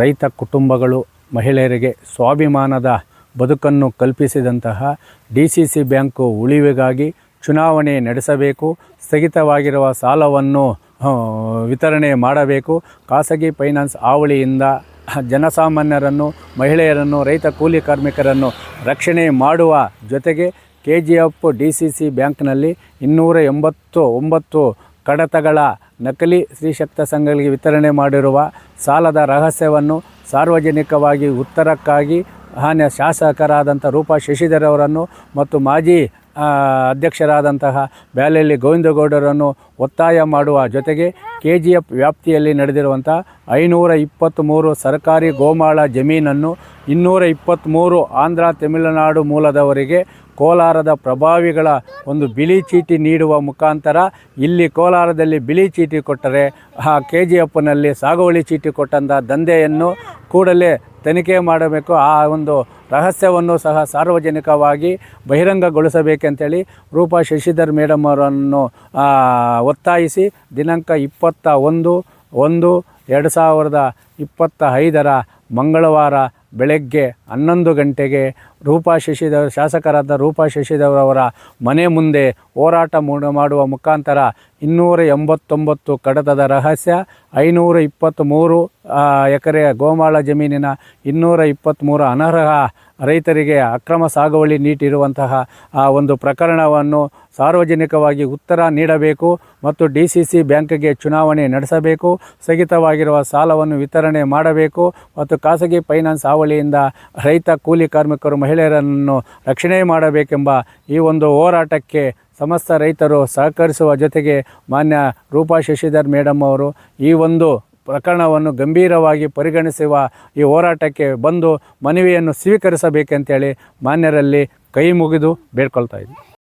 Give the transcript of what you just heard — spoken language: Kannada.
ರೈತ ಕುಟುಂಬಗಳು ಮಹಿಳೆಯರಿಗೆ ಸ್ವಾಭಿಮಾನದ ಬದುಕನ್ನು ಕಲ್ಪಿಸಿದಂತಹ ಡಿ ಸಿ ಸಿ ಬ್ಯಾಂಕು ಉಳಿವಿಗಾಗಿ ಚುನಾವಣೆ ನಡೆಸಬೇಕು, ಸ್ಥಗಿತವಾಗಿರುವ ಸಾಲವನ್ನು ವಿತರಣೆ ಮಾಡಬೇಕು. ಖಾಸಗಿ ಫೈನಾನ್ಸ್ ಹಾವಳಿಯಿಂದ ಜನಸಾಮಾನ್ಯರನ್ನು, ಮಹಿಳೆಯರನ್ನು, ರೈತ ಕೂಲಿ ಕಾರ್ಮಿಕರನ್ನು ರಕ್ಷಣೆ ಮಾಡುವ ಜೊತೆಗೆ K G F D C C ಬ್ಯಾಂಕ್ನಲ್ಲಿ ಇನ್ನೂರ ಎಂಬತ್ತು ಒಂಬತ್ತು ಕಡತಗಳ ನಕಲಿ ಸ್ತ್ರೀಶಕ್ತ ಸಂಘಗಳಿಗೆ ವಿತರಣೆ ಮಾಡಿರುವ ಸಾಲದ ರಹಸ್ಯವನ್ನು ಸಾರ್ವಜನಿಕವಾಗಿ ಉತ್ತರಕ್ಕಾಗಿ ಹಾನ್ಯ ಶಾಸಕರಾದಂಥ ರೂಪಾ ಶಶಿಧರ್ ಅವರನ್ನು ಮತ್ತು ಮಾಜಿ ಅಧ್ಯಕ್ಷರಾದಂತಹ ಬ್ಯಾಲೆಯಲ್ಲಿ ಗೋವಿಂದಗೌಡರನ್ನು ಒತ್ತಾಯ ಮಾಡುವ ಜೊತೆಗೆ ಕೆ ಜಿ ಎಫ್ ವ್ಯಾಪ್ತಿಯಲ್ಲಿ ನಡೆದಿರುವಂಥ ಐನೂರ ಇಪ್ಪತ್ತ್ಮೂರು ಸರ್ಕಾರಿ ಗೋಮಾಳ ಜಮೀನನ್ನು ಇನ್ನೂರ ಇಪ್ಪತ್ತ್ಮೂರು ಆಂಧ್ರ, ತಮಿಳುನಾಡು ಮೂಲದವರಿಗೆ ಕೋಲಾರದ ಪ್ರಭಾವಿಗಳ ಒಂದು ಬಿಳಿ ಚೀಟಿ ನೀಡುವ ಮುಖಾಂತರ ಇಲ್ಲಿ ಕೋಲಾರದಲ್ಲಿ ಬಿಳಿ ಚೀಟಿ ಕೊಟ್ಟರೆ ಆ ಕೆ ಜಿ ಎಫ್ನಲ್ಲಿ ಸಾಗುವಳಿ ಚೀಟಿ ಕೊಟ್ಟಂಥ ದಂಧೆಯನ್ನು ಕೂಡಲೇ ತನಿಖೆ ಮಾಡಬೇಕು. ಆ ಒಂದು ರಹಸ್ಯವನ್ನು ಸಹ ಸಾರ್ವಜನಿಕವಾಗಿ ಬಹಿರಂಗಗೊಳಿಸಬೇಕಂತೇಳಿ ರೂಪಾ ಶಶಿಧರ್ ಮೇಡಮ್ ಅವರನ್ನು ಒತ್ತಾಯಿಸಿ ದಿನಾಂಕ ಇಪ್ಪತ್ತ ಒಂದು ಒಂದು ಎರಡು ಸಾವಿರದ ಇಪ್ಪತ್ತ ಐದರ ಮಂಗಳವಾರ ಬೆಳಗ್ಗೆ ಹನ್ನೊಂದು ಗಂಟೆಗೆ ರೂಪಾ ಶಶಿಧರ್ ಶಾಸಕರಾದ ರೂಪಾ ಶಶಿಧರ್ ಅವರ ಮನೆ ಮುಂದೆ ಹೋರಾಟ ಮೂಡ, ಮಾಡುವ ಮುಖಾಂತರ ಇನ್ನೂರ ಎಂಬತ್ತೊಂಬತ್ತು ಕಡತದ ರಹಸ್ಯ, ಐನೂರ ಇಪ್ಪತ್ತ್ಮೂರು ಎಕರೆ ಗೋಮಾಳ ಜಮೀನಿನ ಇನ್ನೂರ ಇಪ್ಪತ್ತ್ಮೂರು ಅನರ್ಹ ರೈತರಿಗೆ ಅಕ್ರಮ ಸಾಗುವಳಿ ನೀಟಿರುವಂತಹ ಆ, ಒಂದು ಪ್ರಕರಣವನ್ನು ಸಾರ್ವಜನಿಕವಾಗಿ ಉತ್ತರ ನೀಡಬೇಕು ಮತ್ತು ಡಿ ಸಿ ಸಿ ಬ್ಯಾಂಕ್ಗೆ ಚುನಾವಣೆ ನಡೆಸಬೇಕು. ಸ್ಥಗಿತವಾಗಿರುವ ಸಾಲವನ್ನು ವಿತರಣೆ ಮಾಡಬೇಕು ಮತ್ತು ಖಾಸಗಿ ಫೈನಾನ್ಸ್ ಹಾವಳಿಯಿಂದ ರೈತ ಕೂಲಿ ಕಾರ್ಮಿಕರು ಮಹಿಳೆಯರನ್ನು ರಕ್ಷಣೆ ಮಾಡಬೇಕೆಂಬ ಈ ಒಂದು ಹೋರಾಟಕ್ಕೆ ಸಮಸ್ತ ರೈತರು ಸಹಕರಿಸುವ ಜೊತೆಗೆ ಮಾನ್ಯ ರೂಪಾ ಶಶಿಧರ್ ಮೇಡಮ್ ಅವರು ಈ ಒಂದು ಪ್ರಕರಣವನ್ನು ಗಂಭೀರವಾಗಿ ಪರಿಗಣಿಸುವ ಈ ಹೋರಾಟಕ್ಕೆ ಬಂದು ಮನವಿಯನ್ನು ಸ್ವೀಕರಿಸಬೇಕಂತೇಳಿ ಮಾನ್ಯರಲ್ಲಿ ಕೈ ಮುಗಿದು ಬೇಡ್ಕೊಳ್ತಾ ಇದ್ವಿ.